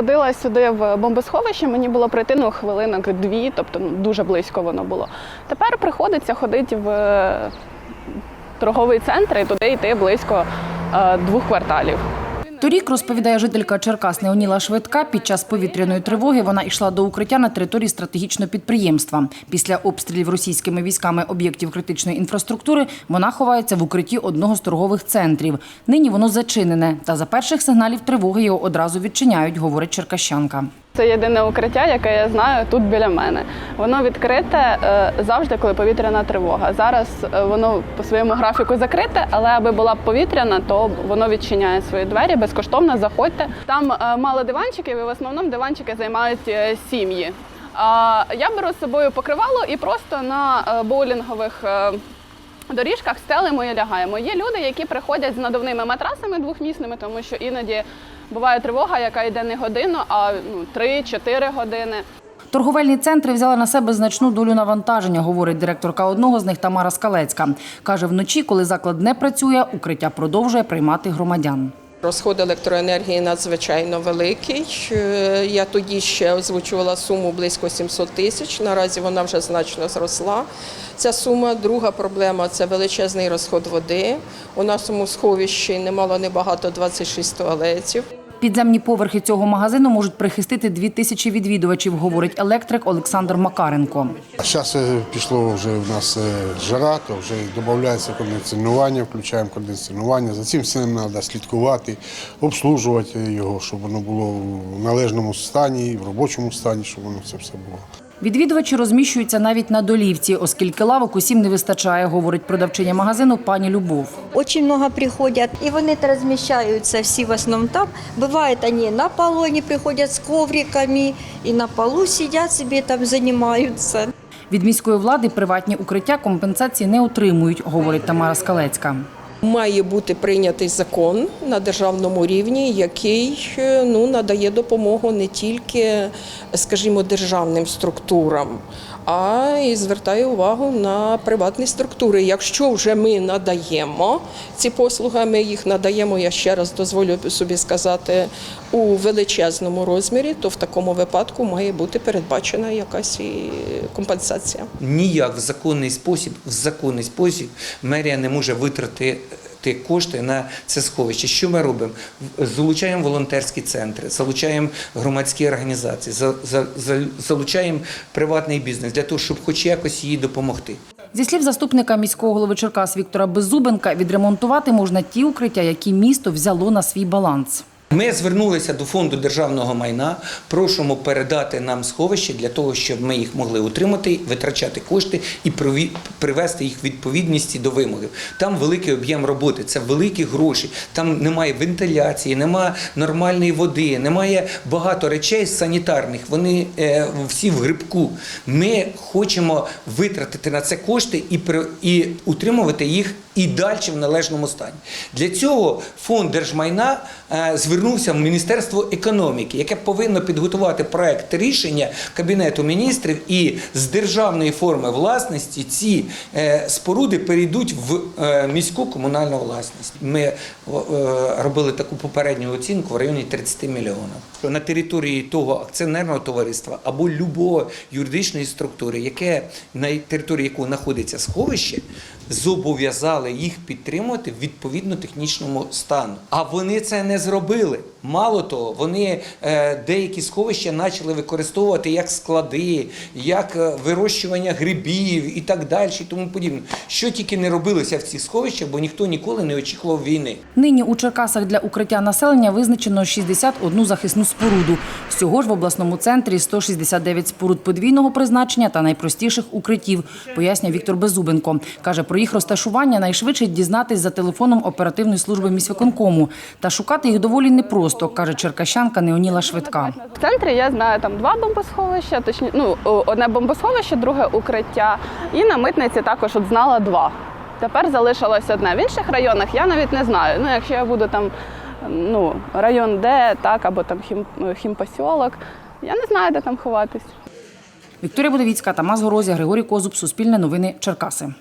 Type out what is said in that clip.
ходила сюди в бомбосховище, мені було прийти ну, хвилинок дві, тобто ну, дуже близько воно було. Тепер приходиться ходити в е, торговий центр і туди йти близько е, двох кварталів. Торік, розповідає жителька Черкас Неоніла Швидка, під час повітряної тривоги вона йшла до укриття на території стратегічного підприємства. Після обстрілів російськими військами об'єктів критичної інфраструктури вона ховається в укритті одного з торгових центрів. Нині воно зачинене, та за перших сигналів тривоги його одразу відчиняють, говорить черкащанка. Це єдине укриття, яке я знаю тут біля мене. Воно відкрите е, завжди, коли повітряна тривога. Зараз е, воно по своєму графіку закрите, але аби була повітряна, то воно відчиняє свої двері безкоштовно. Заходьте. Там е, мало диванчиків, і в основному диванчики займають сім'ї. Я беру з собою покривало і просто на боулінгових. Доріжках стелимо і лягаємо. Є люди, які приходять з надувними матрасами двохмісними, тому що іноді буває тривога, яка йде не годину, а ну, 3-4 години. Торговельні центри взяли на себе значну долю навантаження, говорить директорка одного з них Тамара Скалецька. Каже, вночі, коли заклад не працює, укриття продовжує приймати громадян. Розход електроенергії надзвичайно великий. Е, Я тоді ще озвучувала суму близько 700 тисяч. Наразі вона вже значно зросла. Ця сума. Друга проблема це величезний розход води. У нашому сховищі немало небагато 26 туалетів. Підземні поверхи цього магазину можуть прихистити дві тисячі відвідувачів, говорить електрик Олександр Макаренко. А зараз пішло вже в нас е, жара, то вже додається кондиціонування, включаємо кондиціонування. За цим всім треба слідкувати, обслужувати його, щоб воно було в належному стані, в робочому стані, щоб воно все все було. Відвідувачі розміщуються навіть на долівці, оскільки лавок усім не вистачає, говорить продавчиня магазину пані Любов. Очень много приходят, и вони размещаются все в основном там. Бывает, они на полу, они приходят с ковриками, и на полу сидят себе там занимаются. Від міської влади приватні укриття компенсації не отримують, говорить Тамара Скалецька. Має бути прийнятий закон на державному рівні, який е, ну, надає допомогу не тільки, скажімо, державним структурам, а і звертає увагу на приватні структури. Якщо вже ми надаємо ці послуги, ми їх надаємо, я ще раз дозволю собі сказати, у величезному розмірі, то в такому випадку має бути передбачена якась і компенсація. ніяк в законний спосіб, в законний спосіб мерія не може витрати ті кошти на це сховище. Що ми робимо? Залучаємо волонтерські центри, залучаємо громадські організації, за- за- за- залучаємо приватний бізнес для того, щоб хоч якось їй допомогти. Зі слів заступника міського голови Черкас Віктора Беззубенка, відремонтувати можна ті укриття, які місто взяло на свій баланс. Ми звернулися до фонду державного майна, просимо передати нам сховище для того, щоб ми їх могли утримати, витрачати кошти і привести їх в відповідність до вимоги. Там великий об'єм роботи, це великі гроші. Там немає вентиляції, немає нормальної води, немає багато речей санітарних. Вони е, всі в грибку. Ми хочемо витратити на це кошти і і утримувати їх і далі в належному стані. Для цього фонд держмайна е, звернувся в Міністерство економіки, яке повинно підготувати проект рішення Кабінету міністрів, і з державної форми власності ці е, споруди перейдуть в е, міську комунальну власність. Ми робили таку попередню оцінку в районі 30 мільйонів. На території того акціонерного товариства або любого юридичної структури, яке на території якого знаходиться сховище, зобов'язали їх підтримувати відповідно технічному стану. А вони це не зробили. Мало того, вони е, деякі сховища почали використовувати як склади, як е, вирощування грибів і так далі, і тому подібне. Що тільки не робилося в цих сховищах, бо ніхто ніколи не очікував війни. Нині у Черкасах для укриття населення визначено 61 захисну споруду. Всього ж в обласному центрі 169 споруд подвійного призначення та найпростіших укриттів, пояснює Віктор Беззубенко. Каже, про їх розташування найшвидше дізнатись за телефоном оперативної служби міськвиконкому. Та шукати їх доволі непросто, каже черкащанка Неоніла Швидка. В центрі я знаю там два бомбосховища, точні, ну одне бомбосховище, друге укриття. І на митниці також от знала два. Тепер залишилось одне. В інших районах я навіть не знаю. Ну, якщо я буду там ну, район Д, так, або там хім, хімпосьолок, я не знаю, де там ховатись. Вікторія Будовіцька, Тамас Горозя, Григорій Козуб, Суспільне новини, Черкаси.